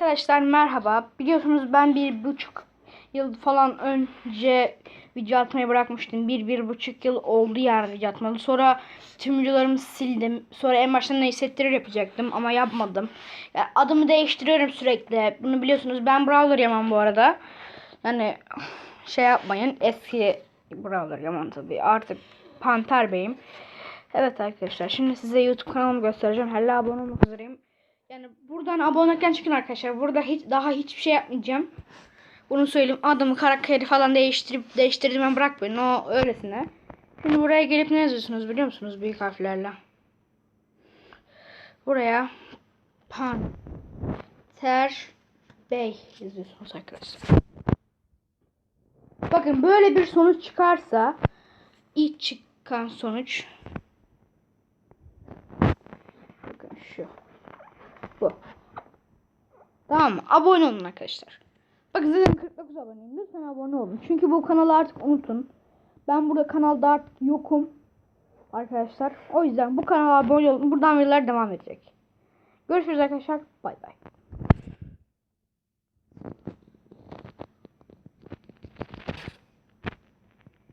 Arkadaşlar merhaba. Biliyorsunuz ben bir buçuk yıl falan önce video atmayı bırakmıştım. Bir, bir buçuk yıl oldu yani video atmalı. Sonra tüm videolarımı sildim. Sonra en baştan ne hissettirir yapacaktım ama yapmadım. Yani adımı değiştiriyorum sürekli. Bunu biliyorsunuz ben Brawler Yaman bu arada. Yani şey yapmayın. Eski Brawler Yaman tabii. Artık Panter Bey'im. Evet arkadaşlar şimdi size YouTube kanalımı göstereceğim. Hala abone olmak üzereyim. Yani buradan abonelikten çıkın arkadaşlar. Burada hiç daha hiçbir şey yapmayacağım. Bunu söyleyeyim. Adımı, karakteri falan değiştirip değiştirdiğimi bırakmayın. O öylesine. Şimdi buraya gelip ne yazıyorsunuz biliyor musunuz büyük harflerle? Buraya Panter Bey yazıyorsunuz arkadaşlar. Bakın böyle bir sonuç çıkarsa ilk çıkan sonuç bakın şu. Bu. Tamam mı? Abone olun arkadaşlar. Bakın zaten 49 aboneyim. Lütfen abone olun. Çünkü bu kanalı artık unutun. Ben burada kanalda artık yokum. Arkadaşlar. O yüzden bu kanala abone olun. Buradan videolar devam edecek. Görüşürüz arkadaşlar. Bay bay.